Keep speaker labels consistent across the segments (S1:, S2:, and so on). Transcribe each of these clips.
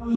S1: Hi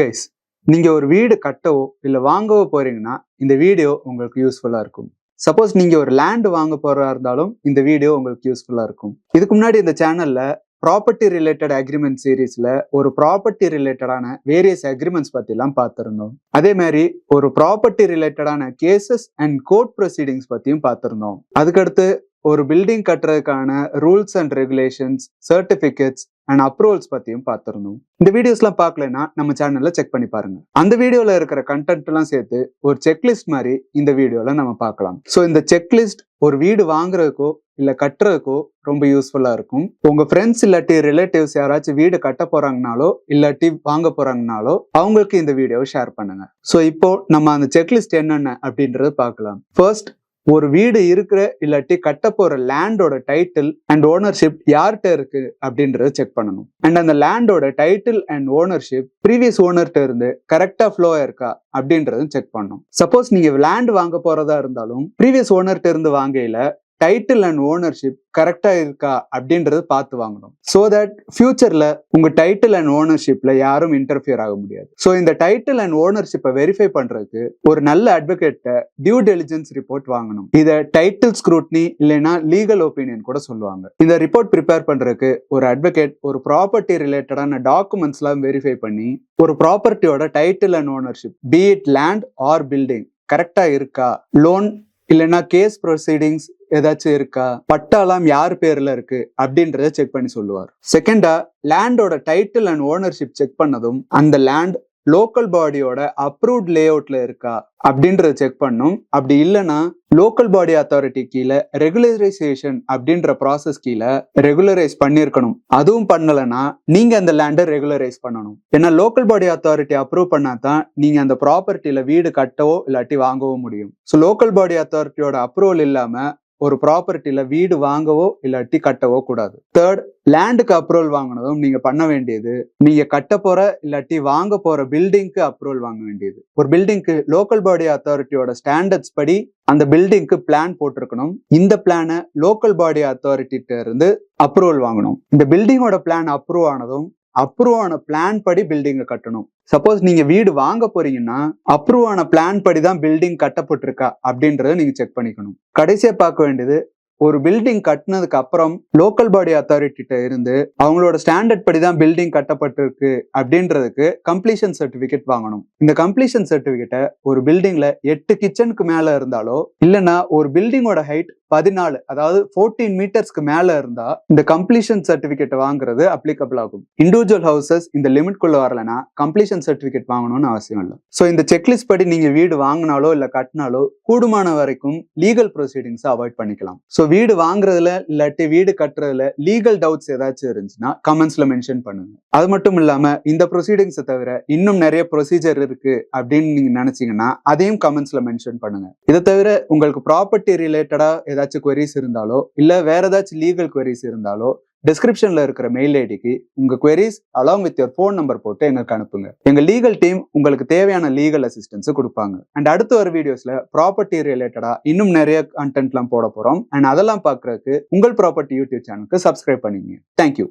S1: guys நீங்கள் ஒரு வீடு கட்டவோ இல்லை வாங்கவோ போகிறீங்கன்னா இந்த வீடியோ உங்களுக்கு யூஸ்ஃபுல்லாக இருக்கும். சப்போஸ் நீங்கள் ஒரு லேண்ட் வாங்க போகிறதா இருந்தாலும் இந்த வீடியோ உங்களுக்கு யூஸ்ஃபுல்லாக இருக்கும். இதுக்கு முன்னாடி இந்த சேனலில் ப்ராப்பர்ட்டி ரிலேட்டட் அக்ரிமெண்ட் சீரீஸில் ஒரு ப்ராப்பர்ட்டி ரிலேட்டடான வேரியஸ் அக்ரிமெண்ட்ஸ் பற்றிலாம் பார்த்துருந்தோம். அதே மாதிரி ஒரு ப்ராப்பர்ட்டி ரிலேட்டடான கேசஸ் அண்ட் கோர்ட் ப்ரொசீடிங்ஸ் பற்றியும் பார்த்துருந்தோம். அதுக்கடுத்து ஒரு building கட்டுறதுக்கான rules and regulations certificates and approvals பத்தியும் பார்த்துருந்தோம். இந்த வீடியோஸ்லாம் பார்க்கலன்னா நம்ம சேனல்ல செக் பண்ணி பாருங்க. அந்த வீடியோல இருக்கிற கண்டென்ட்லாம் சேர்த்து ஒரு செக்லிஸ்ட் மாதிரி இந்த வீடியோல நம்ம பார்க்கலாம். ஸோ இந்த செக்லிஸ்ட் ஒரு வீடு வாங்குறதுக்கோ இல்லை கட்டுறதுக்கோ ரொம்ப யூஸ்ஃபுல்லாக இருக்கும். உங்கள் ஃப்ரெண்ட்ஸ் இல்லாட்டி ரிலேட்டிவ்ஸ் யாராச்சும் வீடு கட்ட போகிறாங்கனாலோ இல்லாட்டி வாங்க போகிறாங்கனாலோ அவங்களுக்கு இந்த வீடியோவை ஷேர் பண்ணுங்க. ஸோ இப்போ நம்ம அந்த செக்லிஸ்ட் என்னென்ன அப்படின்றத பார்க்கலாம். ஃபர்ஸ்ட் ஒரு வீடு இருக்கிற இல்லாட்டி கட்ட போற லேண்டோட டைட்டில் அண்ட் ஓனர்ஷிப் யார்கிட்ட இருக்கு அப்படின்றத செக் பண்ணணும். அண்ட் அந்த லேண்டோட டைட்டில் அண்ட் ஓனர்ஷிப் ப்ரீவியஸ் ஓனர்கிட்ட இருந்து கரெக்டா ஃப்ளோ இருக்கா அப்படின்றதும் செக் பண்ணணும். சப்போஸ் நீங்க லேண்ட் வாங்க போறதா இருந்தாலும் ப்ரீவியஸ் ஓனர்கிட்ட இருந்து வாங்கையில டைட்டில் அண்ட் ஓனர்ஷிப் கரெக்டா இருக்கா அப்படின்றத பார்த்து வாங்கணும். ஸோ தட் ஃபியூச்சர்ல உங்க டைட்டில் அண்ட் ஓனர்ஷிப்ல யாரும் இன்டர்ஃபியர் ஆக முடியாது. ஸோ இந்த டைட்டில் அண்ட் ஓனர்ஷிப்பை வெரிஃபை பண்றதுக்கு ஒரு நல்ல அட்வொகேட்ட டியூ டெலிஜென்ஸ் ரிப்போர்ட் வாங்கணும். இதை டைட்டில் ஸ்க்ரூட்னி இல்லைன்னா லீகல் ஒப்பீனியன் கூட சொல்லுவாங்க. இந்த ரிப்போர்ட் ப்ரிப்பேர் பண்றதுக்கு ஒரு அட்வொகேட் ஒரு ப்ராப்பர்ட்டி ரிலேட்டடான டாக்குமெண்ட்ஸ்லாம் வெரிஃபை பண்ணி ஒரு ப்ராப்பர்ட்டியோட title and ownership be it land or building கரெக்டா இருக்கா? லோன் இல்லைன்னா கேஸ் ப்ரொசீடிங்ஸ் ஏதாச்சும் இருக்கா? பட்டாலாம் யார் பேர்ல இருக்கு? அப்படின்றத செக் பண்ணி சொல்லுவார். செகண்டா லேண்டோட டைட்டில் அண்ட் ஓனர்ஷிப் செக் பண்ணதும் அந்த லேண்ட் லோக்கல் பாடியோட அப்ரூவ்ட் லே அவுட்ல இருக்கா? அப்படின்றத செக் பண்ணும். அப்படி இல்லைன்னா லோக்கல் பாடி அத்தாரிட்டி கீழே ரெகுலரைசேஷன் அப்படின்ற ப்ராசஸ் கீழே ரெகுலரைஸ் பண்ணியிருக்கணும். அதுவும் பண்ணலைன்னா நீங்க அந்த லேண்டை ரெகுலரைஸ் பண்ணணும். ஏன்னா லோக்கல் பாடி அத்தாரிட்டி அப்ரூவ் பண்ணா தான் நீங்க அந்த ப்ராப்பர்ட்டியில வீடு கட்டவோ இல்லாட்டி வாங்கவோ முடியும். ஸோ லோக்கல் பாடி அத்தாரிட்டியோட அப்ரூவல் இல்லாம ஒரு ப்ராப்பர்ட்டியில வீடு வாங்கவோ இல்லாட்டி கட்டவோ கூடாது. தேர்ட் லேண்டுக்கு அப்ரூவல் வாங்கினதும் நீங்க பண்ண வேண்டியது நீங்க கட்ட போற இல்லாட்டி வாங்க போற பில்டிங்க்கு அப்ரூவல் வாங்க வேண்டியது. ஒரு பில்டிங்க்கு லோக்கல் பாடி அத்தாரிட்டியோட ஸ்டாண்டர்ட்ஸ் படி அந்த பில்டிங்க்கு பிளான் போட்டிருக்கணும். இந்த பிளானை லோக்கல் பாடி அத்தாரிட்டிட்ட இருந்து அப்ரூவல் வாங்கணும். இந்த பில்டிங்கோட பிளான் அப்ரூவ் ஆனதும் அப்ரூவ் ஆன பிளான் படி பில்டிங்கை கட்டணும். சப்போஸ் நீங்க வீடு வாங்க போறீங்கன்னா அப்ரூவ் ஆன பிளான் படி தான் பில்டிங் கட்டப்பட்டிருக்கா அப்படின்றத நீங்க செக் பண்ணிக்கணும். கடைசியா பார்க்க வேண்டியது ஒரு பில்டிங் கட்டினதுக்கு அப்புறம் லோக்கல் பாடி அத்தாரிட்டிட்ட இருந்து அவங்களோட ஸ்டாண்டர்ட் படி தான் பில்டிங் கட்டப்பட்டிருக்கு அப்படின்றதுக்கு கம்ப்ளீஷன் சர்டிபிகேட் வாங்கணும். இந்த கம்ப்ளீஷன் சர்டிபிகேட்டை ஒரு பில்டிங்ல எட்டு கிச்சனுக்கு மேல இருந்தாலோ இல்லைன்னா ஒரு பில்டிங்கோட ஹைட் பதினாலு அதாவது ஃபோர்டீன் மீட்டர்ஸ்க்கு மேல இருந்தா இந்த கம்ப்ளீஷன் சர்டிபிகேட் வாங்குறது அப்ளிகபிள் ஆகும். இண்டிவிஜுவல் ஹவுசஸ் இந்த லிமிட் குள்ள வரலனா கம்ப்ளீஷன் சர்டிபிகேட் வாங்கணும்னு அவசியம் இல்லை. ஸோ இந்த செக்லிஸ்ட் படி நீங்க வீடு வாங்கினாலோ இல்ல கட்டினாலோ கூடுமான வரைக்கும் லீகல் ப்ரொசீடிங்ஸ் அவாய்ட் பண்ணிக்கலாம். ஸோ வீடு வாங்குறதுல இல்லாட்டி வீடு கட்டுறதுல லீகல் டவுட்ஸ் ஏதாச்சும் இருந்துச்சுன்னா கமெண்ட்ஸ்ல மென்ஷன் பண்ணுங்க. அது மட்டும் இல்லாம இந்த ப்ரொசீடிங்ஸை தவிர இன்னும் நிறைய ப்ரொசீஜர் இருக்கு அப்படின்னு நீங்க நினைச்சீங்கன்னா அதையும் கமெண்ட்ஸ்ல மென்ஷன் பண்ணுங்க. இதை தவிர உங்களுக்கு ப்ராப்பர்ட்டி ரிலேட்டடா ஏதாச்சும் கொரிஸ் இருந்தாலோ இல்ல வேற ஏதாச்சும் லீகல் கொரிஸ் இருந்தாலோ டிஸ்கிரிப்ஷன்ல இருக்கிற மெயில் ஐடிக்கு உங்க queries along with your phone number போட்டு எங்களுக்கு அனுப்புங்க. எங்க லீகல் டீம் உங்களுக்கு தேவையான லீகல் அசிஸ்டன்ஸ் கொடுப்பாங்க. அண்ட் அடுத்த ஒரு வீடியோஸ்ல ப்ராப்பர்ட்டி ரிலேட்டடா இன்னும் நிறைய கண்டென்ட்லாம் போட போறோம். அண்ட் அதெல்லாம் பாக்குறதுக்கு உங்கள் ப்ராப்பர்ட்டி யூடியூப் சேனலுக்கு சப்ஸ்கிரைப் பண்ணிங்க. Thank you